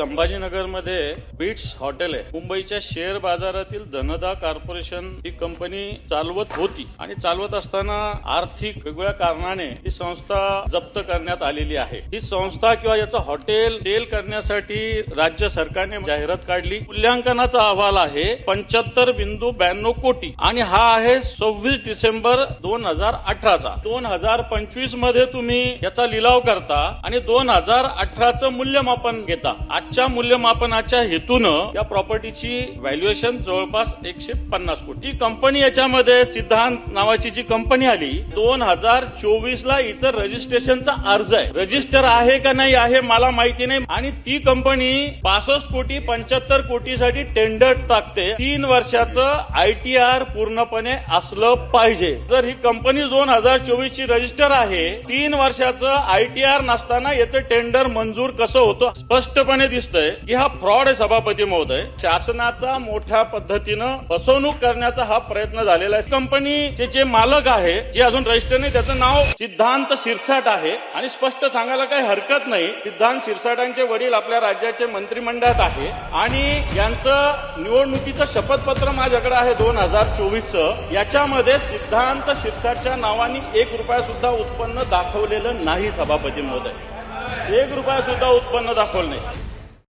संभाजीनगरमध्ये beats hotel आहे. मुंबईच्या share बाजारातील धनदा कॉर्पोरेशन ही कंपनी चालवत होती आणि चालवत असताना आर्थिक वेगवेगळ्या कारणाने ही संस्था जप्त करण्यात आलेली आहे. ही संस्था किंवा याचं हॉटेल सेल करण्यासाठी राज्य सरकारने जाहिरात काढली. मूल्यांकनाचा अहवाल आहे पंच्याहत्तर बिंदू ब्याण्णव कोटी आणि हा आहे सव्वीस डिसेंबर दोन हजार अठराचा. दोन हजार पंचवीसमध्ये तुम्ही याचा लिलाव करता आणि दोन हजार अठराचं मूल्यमापन घेता. आजच्या मूल्यमापनाच्या हेतूनं या प्रॉपर्टीची व्हॅल्युएशन जवळपास एकशे पन्नास कोटी. कंपनी याच्यामध्ये सिद्धांत नावाची जी कंपनी आली दोन हजार चोवीस ला हिचं रजिस्ट्रेशनचा अर्ज आहे. रजिस्टर आहे का नाही आहे मला माहिती नाही. आणि ती कंपनी पासष्ट कोटी पंच्याहत्तर कोटीसाठी टेंडर टाकते. तीन वर्षाचं आयटीआर पूर्णपणे असलं पाहिजे. जर ही कंपनी दोन हजार चोवीस ची रजिस्टर आहे तीन वर्षाचं आयटीआर नसताना याचं टेंडर मंजूर कसं होतं? स्पष्टपणे दिसतंय की हा फ्रॉड आहे सभापती महोदय. शासनाचा मोठ्या पद्धतीनं फसवणूक करण्याचा हा प्रयत्न झालेला आहे. कंपनीचे जे मालक आहे जे अजून रजिस्टर नाही त्याचं नाव सिद्धांत शिरसाट आहे. आणि स्पष्ट सांगायला काही हरकत नाही सिद्धांत शिरसाटांचे वडील आपल्या राज्याचे मंत्रिमंडळात आहे. आणि यांचं निवडणुकीचं शपथपत्र माझ्याकडे आहे दोन हजार चोवीसचं. याच्यामध्ये सिद्धांत शिरसाटच्या नावाने एक रुपया सुद्धा उत्पन्न दाखवलेलं नाही सभापती महोदय. एक रुपया सुद्धा उत्पन्न दाखवलं नाही.